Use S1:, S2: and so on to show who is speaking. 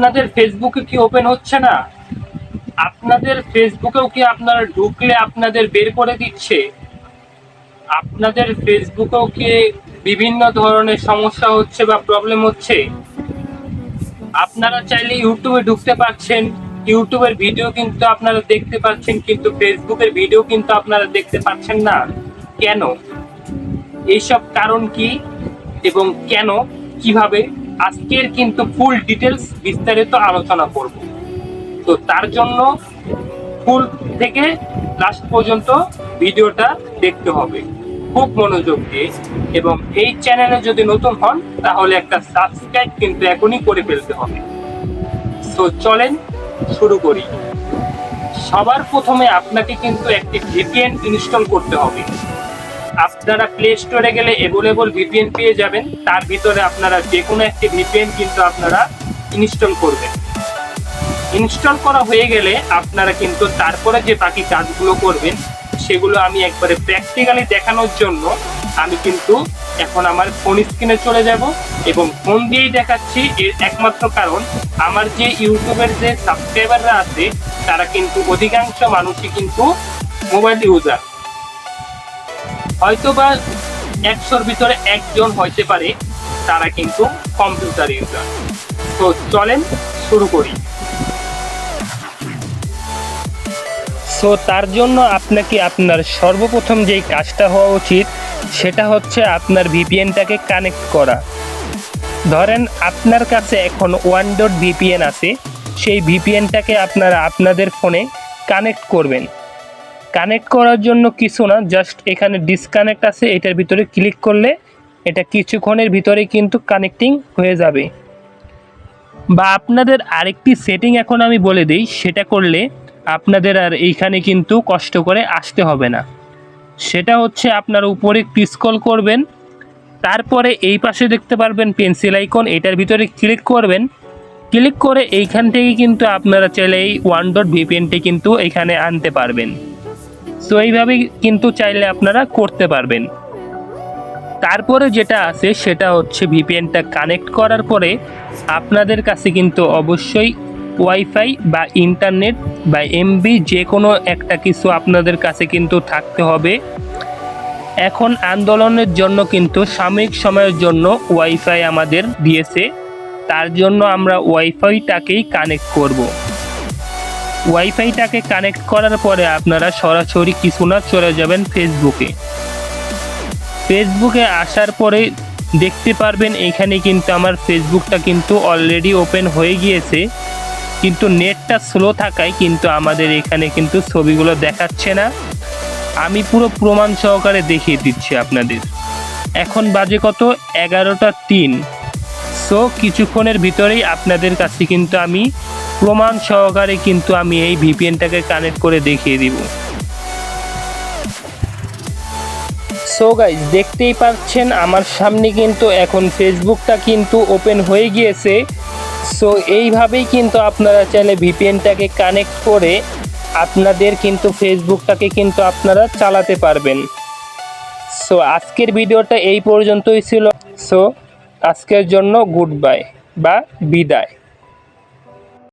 S1: আপনাদের ফেসবুকে কি ওপেন হচ্ছে না? আপনাদের ফেসবুকেও কি আপনারা ঢুকলে আপনাদের বের করে দিচ্ছে? আপনাদের ফেসবুকেও কি বিভিন্ন ধরনের সমস্যা হচ্ছে বা প্রবলেম হচ্ছে? আপনারা চাইলে ইউটিউবে ঢুকতে পারছেন। ইউটিউবের ভিডিও কিন্তু আপনারা দেখতে পাচ্ছেন, কিন্তু ফেসবুকের ভিডিও কিন্তু আপনারা দেখতে পাচ্ছেন না। কেন? এইসব কারণ কি এবং কেন? কীভাবে? আজকের কিন্তু ফুল ডিটেলস বিস্তারিত আলোচনা করব। তো তার জন্য ফুল থেকে লাস্ট পর্যন্ত ভিডিওটা দেখতে হবে। খুব মনোযোগ দিয়ে এবং এই চ্যানেলে যদি নতুন হন, তাহলে একটা সাবস্ক্রাইব কিন্তু এখনই করে ফেলতে হবে। তো চলেন শুরু করি। সবার প্রথমে আপনাকে কিন্তু একটি ভিপিএন ইনস্টল করতে হবে। আপনারা প্লে স্টোরে গেলে অ্যাভেলেবল ভিপিএন পেয়ে যাবেন। তার ভিতরে আপনারা যে কোনো একটি ভিপিএন কিন্তু আপনারা ইনস্টল করবেন। ইনস্টল করা হয়ে গেলে আপনারা কিন্তু তারপরে যে বাকি কাজগুলো করবেন, সেগুলো আমি একবারে প্র্যাকটিক্যালি দেখানোর জন্য আমি কিন্তু এখন আমার ফোন স্ক্রিনে চলে যাব এবং ফোন দিয়েই দেখাচ্ছি। এর একমাত্র কারণ, আমার যে ইউটিউবের যে সাবস্ক্রাইবাররা আছে, তারা কিন্তু অধিকাংশ মানুষই কিন্তু মোবাইল ইউজার হয়তো বা একশোর ভিতরে একজন হইতে পারে, তারা কিন্তু কম্পিউটার ইউজার তো চলেন শুরু করি। সো তার জন্য আপনাকে আপনার সর্বপ্রথম যেই কাজটা হওয়া উচিত, সেটা হচ্ছে আপনার ভিপিএনটাকে কানেক্ট করা। ধরেন আপনার কাছে এখন ওয়ান ডট ভিপিএন আছে, সেই ভিপিএনটাকে আপনারা আপনাদের ফোনে কানেক্ট করবেন। কানেক্ট করার জন্য কিছু না জাস্ট এখানে ডিসকানেক্ট আছে, এটার ভিতরে ক্লিক করলে এটা কিছুক্ষণের ভিতরে কিন্তু কানেক্টিং হয়ে যাবে। বা আপনাদের আরেকটি সেটিং এখন আমি বলে দিই, সেটা করলে আপনাদের আর এইখানে কিন্তু কষ্ট করে আসতে হবে না। সেটা হচ্ছে আপনার উপরে স্ক্রল করবেন, তারপরে এই পাশে দেখতে পারবেন পেন্সিল আইকন এটার ভিতরে ক্লিক করবেন। ক্লিক করে এইখান থেকে কিন্তু আপনারা চাইলে এই ওয়ান ডট ভিপিএনটি কিন্তু এখানে আনতে পারবেন। সো এইভাবেই কিন্তু চাইলে আপনারা করতে পারবেন। তারপরে যেটা আছে, সেটা হচ্ছে ভিপিএনটা কানেক্ট করার পরে আপনাদের কাছে কিন্তু অবশ্যই ওয়াইফাই বা ইন্টারনেট বা এমবি যে কোনো একটা কিছু আপনাদের কাছে কিন্তু থাকতে হবে। এখন আন্দোলনের জন্য কিন্তু সাময়িক সময়ের জন্য ওয়াইফাই আমাদের দিয়েছে। তার জন্য আমরা ওয়াইফাইটাকেই কানেক্ট করব। ওয়াইফাইটাকে কানেক্ট করার পরে আপনারা সরাসরি কিছু না চলে যাবেন ফেসবুকে ফেসবুকে আসার পরে দেখতে পারবেন এখানে কিন্তু আমার ফেসবুকটা কিন্তু অলরেডি ওপেন হয়ে গিয়েছে। কিন্তু নেটটা স্লো থাকায় কিন্তু আমাদের এখানে কিন্তু ছবিগুলো দেখাচ্ছে না। আমি পুরো প্রমাণ সহকারে দেখিয়ে দিচ্ছি আপনাদের। এখন বাজে কত? এগারোটা তিন। সো কিছুক্ষণের ভিতরেই আপনাদের কাছে কিন্তু আমি প্রমাণ সহকারে কিন্তু আমি এই ভিপিএনটাকে কানেক্ট করে দেখিয়ে দিব। সো গাইজ দেখতেই পাচ্ছেন আমার সামনে কিন্তু এখন ফেসবুকটা কিন্তু ওপেন হয়ে গিয়েছে। সো এইভাবেই কিন্তু আপনারা চাইলে ভিপিএনটাকে কানেক্ট করে আপনাদের কিন্তু ফেসবুকটাকে কিন্তু আপনারা চালাতে পারবেন। সো আজকের ভিডিওটা এই পর্যন্তই ছিল। সো আজকের জন্য গুড বাই বা বিদায়।